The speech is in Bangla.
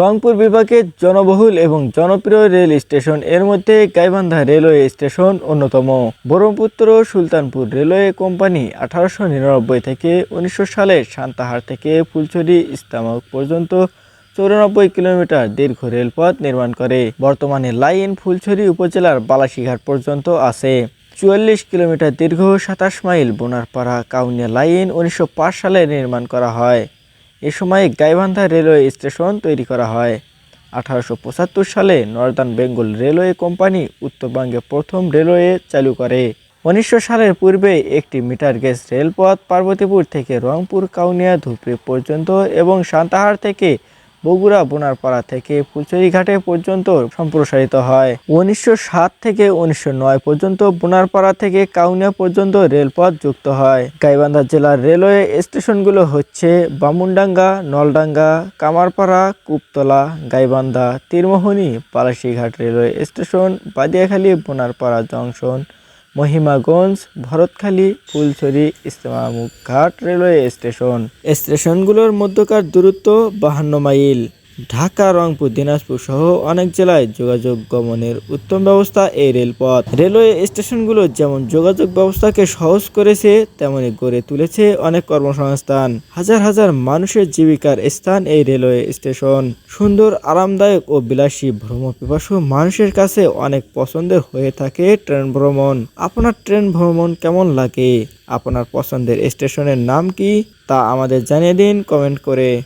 রংপুর বিভাগের জনবহুল এবং জনপ্রিয় রেল স্টেশন। এর মধ্যে গাইবান্ধা রেলওয়ে স্টেশন অন্যতম। ব্রহ্মপুত্র সুলতানপুর রেলওয়ে কোম্পানি আঠারোশো নিরানব্বই থেকে উনিশশো সালে সান্তাহার থেকে ফুলছড়ি ইস্তামক পর্যন্ত চৌরানব্বই কিলোমিটার দীর্ঘ রেলপথ নির্মাণ করে। বর্তমানে লাইন ফুলছড়ি উপজেলার বালাসিঘাট পর্যন্ত আছে। চুয়াল্লিশ কিলোমিটার দীর্ঘ সাতাশ মাইল বোনারপাড়া কাউনিয়া লাইন উনিশশো পাঁচ সালে নির্মাণ করা হয়। এ সময় গাইবান্ধা রেলওয়ে স্টেশন তৈরি করা হয়। আঠারোশো পঁচাত্তর সালে নর্দার্ন বেঙ্গল রেলওয়ে কোম্পানি উত্তরবঙ্গে প্রথম রেলওয়ে চালু করে। উনিশশো সালের পূর্বে একটি মিটার গেজ রেলপথ পার্বতীপুর থেকে রংপুর, কাউনিয়া, ধুপড়ি পর্যন্ত এবং সান্তাহার থেকে বগুড়া বোনারপাড়া থেকে ফুলচুরিঘাটে পর্যন্ত সম্প্রসারিত হয়। উনিশশো সাত থেকে উনিশশো নয় পর্যন্ত বোনারপাড়া থেকে কাউনিয়া পর্যন্ত রেলপথ যুক্ত হয়। গাইবান্ধা জেলার রেলওয়ে স্টেশনগুলো হচ্ছে Bamundanga, Naldanga, Kamarpara, Kuptala, Gaibandha, Tirmohani, Palashighat railway station, Badiakhali, Bonarpara junction. Mahimaganj Bharatkhali Phulchhari ইসলামুখ ঘাট রেলওয়ে স্টেশন। স্টেশনগুলোর মধ্যকার দূরত্ব বাহান্ন মাইল। ঢাকা, রংপুর, দিনাজপুর সহ অনেক জেলায় যোগাযোগ গমনের উত্তম ব্যবস্থা এই রেলপথ। রেলওয়ে স্টেশনগুলো যেমন যোগাযোগ ব্যবস্থাকে সহজ করেছে, তেমনি গড়ে তুলেছে অনেক কর্মসংস্থান। হাজার হাজার মানুষের জীবিকার স্থান এই রেলওয়ে স্টেশন। সুন্দর, আরামদায়ক ও বিলাসী ভ্রমণপিপাসু মানুষের কাছে অনেক পছন্দের হয়ে থাকে ট্রেন ভ্রমণ। আপনার ট্রেন ভ্রমণ কেমন লাগে? আপনার পছন্দের স্টেশনের নাম কি? তা আমাদের জানিয়ে দিন কমেন্ট করে।